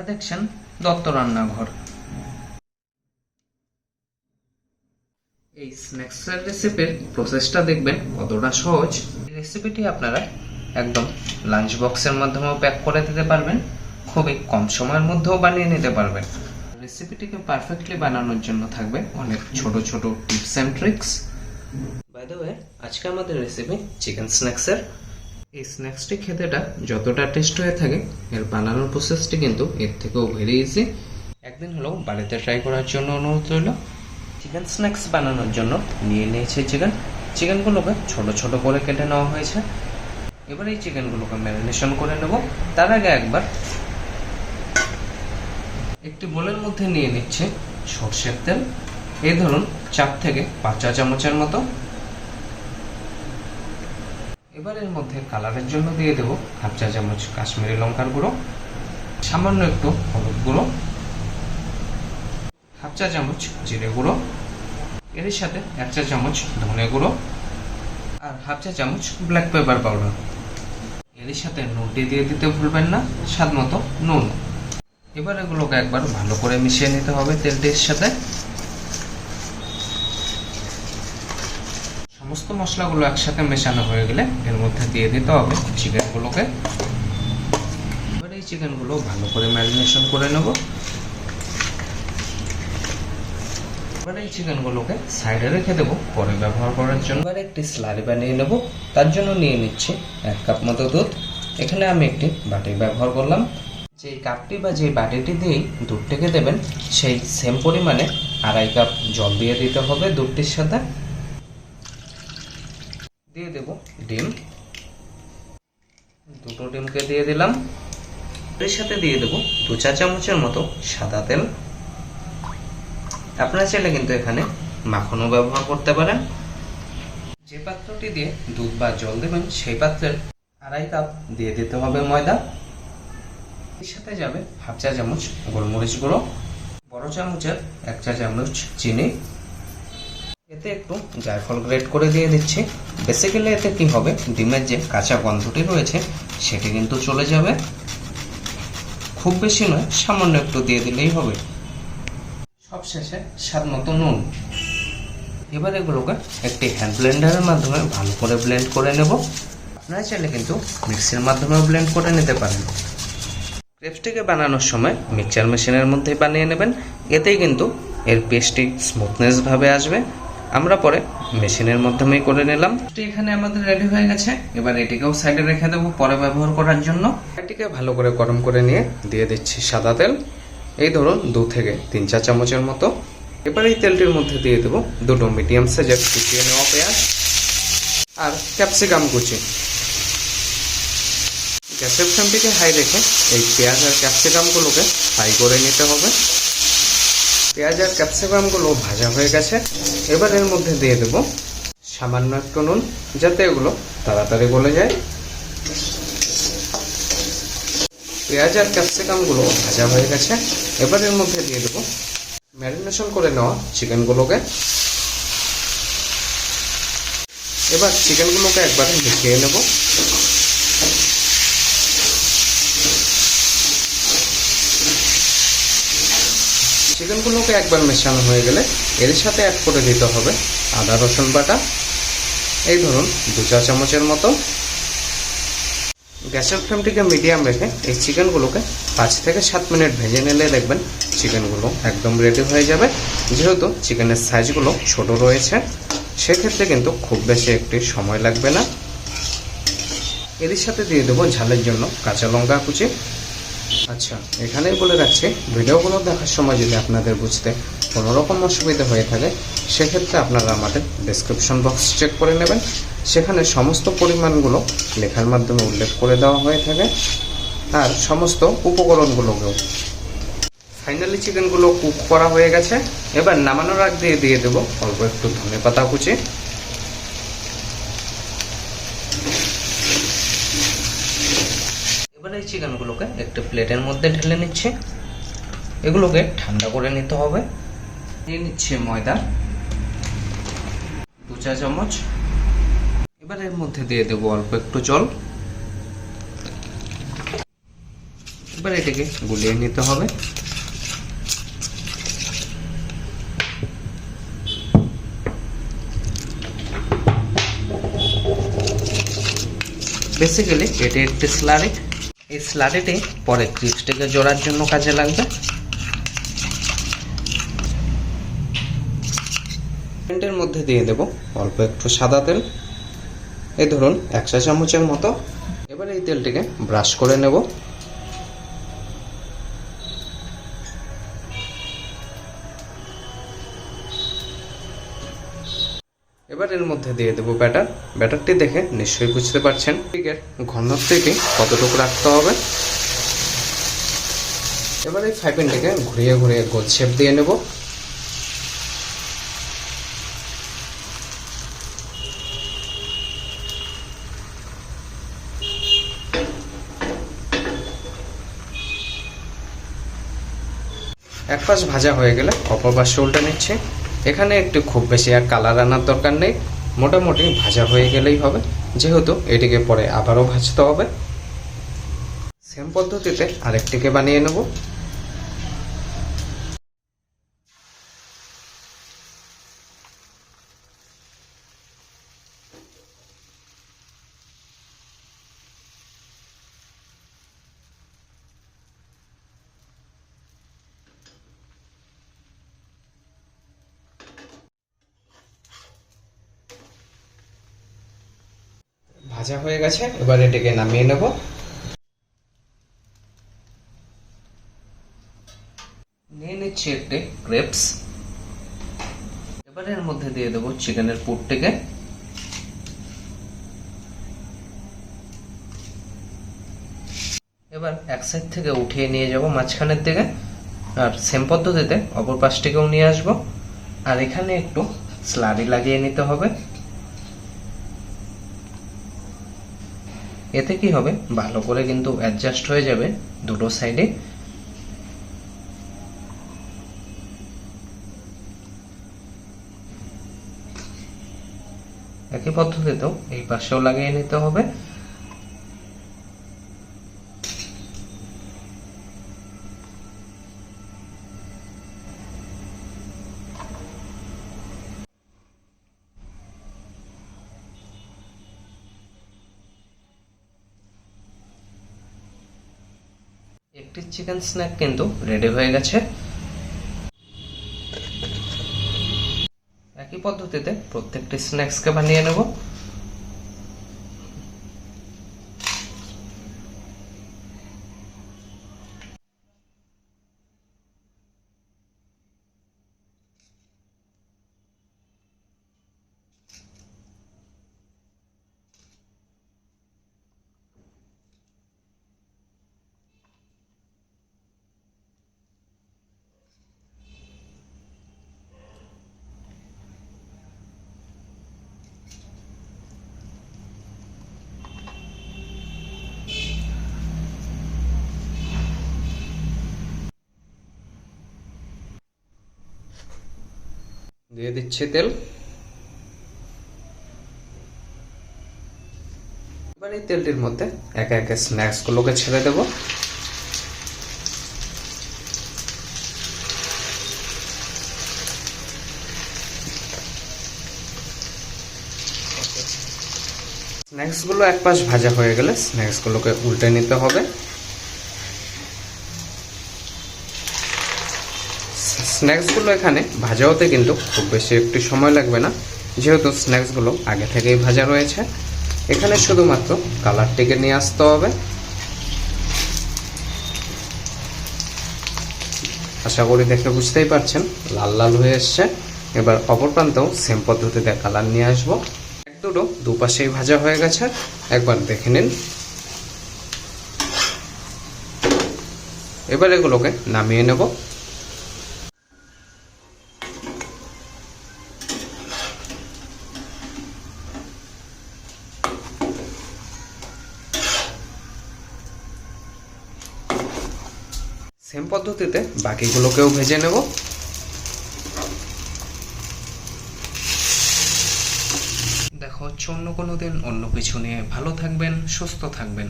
আপনারা দেখছেন দত্ত রান্নাঘর। এই স্ন্যাক্সের রেসিপির প্রসেসটা দেখবেন কতটা সহজ। রেসিপিটি আপনারা একদম লাঞ্চ বক্সের মাধ্যমেও প্যাক করে দিতে পারবেন, খুবই কম সময়ের মধ্যেও বানিয়ে নিতে পারবেন। রেসিপিটিকে পারফেক্টলি বানানোর জন্য থাকবে অনেক ছোট ছোট tips and tricks by the way আজকে আমাদের রেসিপি চিকেন স্ন্যাক্সের এই স্ন্যাক্সটি খেতেটা যতটা টেস্ট হয়ে থাকে, এর বানানোর প্রসেসটি কিন্তু এর থেকেও ভেরি ইজি একদিন হলেও বাড়িতে ট্রাই করার জন্য অনুরোধ রইল। চিকেন স্ন্যাক্স বানানোর জন্য নিয়ে নিয়েছে চিকেন চিকেনগুলোকে ছোট ছোট করে কেটে নেওয়া হয়েছে। এবার এই চিকেনগুলোকে ম্যারিনেশন করে নেব। তার আগে একবার একটি বোলের মধ্যে নিয়ে নিচ্ছে সর্ষের তেল। এই ধরুন চার থেকে পাঁচ চামচের মতো। এবার এর মধ্যে কালারের জন্য দিয়ে দেবো হাফ চা চামচ কাশ্মীরি লঙ্কার গুঁড়ো, সামান্য একটু হলুদ গুঁড়ো, হাফ চা চামচ জিরে গুঁড়ো, এর সাথে এক চা চামচ ধনে গুঁড়ো আর হাফ চা চামচ ব্ল্যাক পেপার পাউডার। এর সাথে নুনটি দিয়ে দিতে ভুলবেন না, স্বাদ মতো নুন। এবার এগুলোকে একবার ভালো করে মিশিয়ে নিতে হবে তেলটির সাথে। সমস্ত মশলাগুলো একসাথে মেশানো হয়ে গেলে এর মধ্যে দিয়ে দিতে হবে চিকেনগুলোকে। এবার এই চিকেনগুলো ভালো করে ম্যারিনেশন করে নেব। এবার এই চিকেনগুলোকে সাইডে রেখে দেবো পরে ব্যবহার করার জন্য। এবার একটি স্লারি বানিয়ে নেব, তার জন্য নিয়ে নিচ্ছি এক কাপ মতো দুধ। এখানে আমি একটি বাটি ব্যবহার করলাম। যে কাপটি বা যে বাটিটি দিয়েই দুধটাকে দেবেন, সেই সেম পরিমাণে আড়াই কাপ জল দিয়ে দিতে হবে দুধটির সাথে। দিয়ে দেব। ডিম। দুটো ডিমকে দিয়ে দিলাম। এর সাথে দিয়ে দেব দু চা চামচের মতো সাদা তেল। আপনারা চাইলে কিন্তু এখানে মাখনও ব্যবহার করতে পারেন। যে পাত্রটি দিয়ে দুধ বা জল দেবেন সেই পাত্রের আড়াই কাপ দিয়ে দিতে হবে ময়দা। এর সাথে যাবে হাফ চা চামচ গোলমরিচ গুঁড়ো বড় চামচের এক চা চামচ চিনি এতে একটু জায়ফল গ্রেট করে দিয়ে দিচ্ছি। বেসিক্যালি এতে কি হবে? ডিমের যে কাঁচা গন্ধটি রয়েছে, সেটি কিন্তু চলে যাবে। খুব বেশি নয়, সামান্য একটু দিয়ে দিলেই হবে। সবশেষে স্বাদ মতো নুন। এবার এগুলোকে একটি হ্যান্ড ব্লেন্ডারের মাধ্যমে ভালো করে ব্লেন্ড করে নেব। আপনারা চাইলে কিন্তু মিক্সির মাধ্যমেও ব্লেন্ড করে নিতে পারেন। ক্রেপসটিকে বানানোর সময় মিক্সচার মেশিনের মধ্যে বানিয়ে নেবেন। এতেই কিন্তু এর পেস্টটি স্মুথনেস ভাবে আসবে। আমরা পরে মেশিনের মাধ্যমেই করে নিলাম। এখানে আমাদের রেডি হয়ে গেছে। এবার এটিকেও সাইডে রেখে দেবো পরে ব্যবহার করার জন্য। এটিকে ভালো করে গরম করে নিয়ে দিয়ে দিচ্ছি সাদা তেল। এই ধরুন দু থেকে তিন চা চামচের মতো। এবার এই তেলটির মধ্যে দিয়ে দেবো দুটো মিডিয়াম সাইজের কুচিয়ে নেওয়া পেঁয়াজ আর ক্যাপসিকাম কুচি। গ্যাসের ফ্লেমটিকে হাই রেখে এই পেঁয়াজ আর ক্যাপসিকামগুলোকে ফ্রাই করে নিতে হবে। পেঁয়াজ আর ক্যাপসিকামগুলো ভাজা হয়ে গেছে। এবার এর মধ্যে দিয়ে দেব সামান্য একটু নুন, যাতে এগুলো তাড়াতাড়ি গলে যায়। পেঁয়াজ আর ক্যাপসিকামগুলো ভাজা হয়ে গেছে। এবার এর মধ্যে দিয়ে দেবো ম্যারিনেশন করে নেওয়া চিকেনগুলোকে এবার চিকেনগুলোকে একবার মিশিয়ে নেব। চিকেনগুলোকে একবার মেশানো হয়ে গেলে এর সাথে অ্যাড করে দিতে হবে আদা, রসুন বাটা। এই ধরুন, দু চা চামচের মতো। গ্যাসের ফ্লেমটিকে মিডিয়াম রেখে এই চিকেনগুলোকে পাঁচ থেকে সাত মিনিট ভেজে নিলে দেখবেন চিকেনগুলো একদম রেডি হয়ে যাবে। যেহেতু চিকেনের সাইজগুলো ছোট রয়েছে, সেক্ষেত্রে কিন্তু খুব বেশি একটি সময় লাগবে না। এর সাথে দিয়ে দেবো ঝালের জন্য কাঁচা লঙ্কা কুচি। আচ্ছা এখানেই বলে রাখছি, ভিডিওগুলো দেখার সময় যদি আপনাদের বুঝতে কোনো রকম অসুবিধা হয়ে থাকে, সেক্ষেত্রে আপনারা আমাদের ডেসক্রিপশন বক্স চেক করে নেবেন। সেখানে সমস্ত পরিমাণগুলো লেখার মাধ্যমে উল্লেখ করে দেওয়া হয়ে থাকে। আর সমস্ত উপকরণগুলোকেও। ফাইনালি চিকেনগুলো কুক করা হয়ে গেছে। এবার নামানোর আগ দিয়ে দিয়ে দেবো অল্প একটু ধনে পাতা কুচি। এই চিকেনগুলোকে একটা প্লেটের মধ্যে ঢেলে নিচ্ছে। এগুলোকে ঠান্ডা করে নিতে হবে। দিয়ে নিচ্ছে ময়দা, দু চা চামচ। এবার এর মধ্যে দিয়ে দেবো অল্প একটু জল। এবার এটাকে গুলিয়ে নিতে হবে। বেসিক্যালি এটি একটি স্লারি এই স্লাডেটি পরে ক্রিপসটিকে জোড়ার জন্য কাজে লাগবে। প্যান্টের মধ্যে দিয়ে দেব অল্প একটু সাদা তেল। এই ধরুন, এক চা চামচের মতো। এবার এই তেলটিকে ব্রাশ করে নেব। এর মধ্যে দিয়ে দেবো ব্যাটার। ব্যাটারটি দেখে নিশ্চয়ই বুঝতে পারছেন। কেকের ঘনত্বটি কতটুকু রাখতে হবে? এবার এই ফাইপিনটিকে ঘুরিয়ে ঘুরিয়ে গোল শেপ দিয়ে নেব। এক পাশ ভাজা হয়ে গেলে অপর পাশে উল্টে নিচ্ছে। এখানে একটু খুব বেশি আর কালার আনার দরকার নেই। মোটামুটি ভাজা হয়ে গেলেই হবে। যেহেতু এটিকে পরে আবারও ভাজতে হবে। সেম পদ্ধতিতে আরেকটিকে বানিয়ে নেব। ভাজা হয়ে গেছে, এবার এটাকে নামিয়ে নেব। নিয়ে নিচ্ছি একটি ক্রেপস এবার এর মধ্যে দিয়ে দেবো চিকেনের পুরটিকে। এবার এক সাইড থেকে উঠিয়ে নিয়ে যাব মাঝখানের দিকে, আর সেম পদ্ধতিতে অপর পাশটিকেও নিয়ে আসব। আর এখানে একটু স্লারি লাগিয়ে নিতে হবে। এতে কি হবে? ভালো করে কিন্তু অ্যাডজাস্ট হয়ে যাবে দুটো সাইডে একই পদ্ধতিতেও এই পাশেও লাগিয়ে নিতে হবে। একটি চিকেন স্ন্যাক কিন্তু রেডি হয়ে গেছে। একই পদ্ধতিতে প্রত্যেকটি স্ন্যাক্সকে বানিয়ে নেব। দিয়ে দিচ্ছি তেল। এবার এই তেলটির মধ্যে একে একে স্ন্যাক্স গুলোকে ছেড়ে দেব। স্ন্যাক্সগুলো এক পাশ ভাজা হয়ে গেলে স্ন্যাক্স গুলোকে উল্টে নিতে হবে। স্ন্যাক্সগুলো এখানে ভাজা হতে কিন্তু খুব বেশি একটু সময় লাগবে না। যেহেতু স্ন্যাক্সগুলো আগে থেকেই ভাজা রয়েছে। এখানে শুধুমাত্র কালারটিকে নিয়ে আসতে হবে। আশা করি দেখে বুঝতেই পারছেন, লাল লাল হয়ে এসছে। এবার অপর প্রান্তেও সেম পদ্ধতিতে কালার নিয়ে আসব। এক দুটো দুপাশেই ভাজা হয়ে গেছে। একবার দেখে নিন। এবার এগুলোকে নামিয়ে নেব। সেম পদ্ধতিতে বাকিগুলোকেও ভেজে নেব। দেখো হচ্ছে অন্য কোনো দিন অন্য কিছু নিয়ে ভালো থাকবেন, সুস্থ থাকবেন।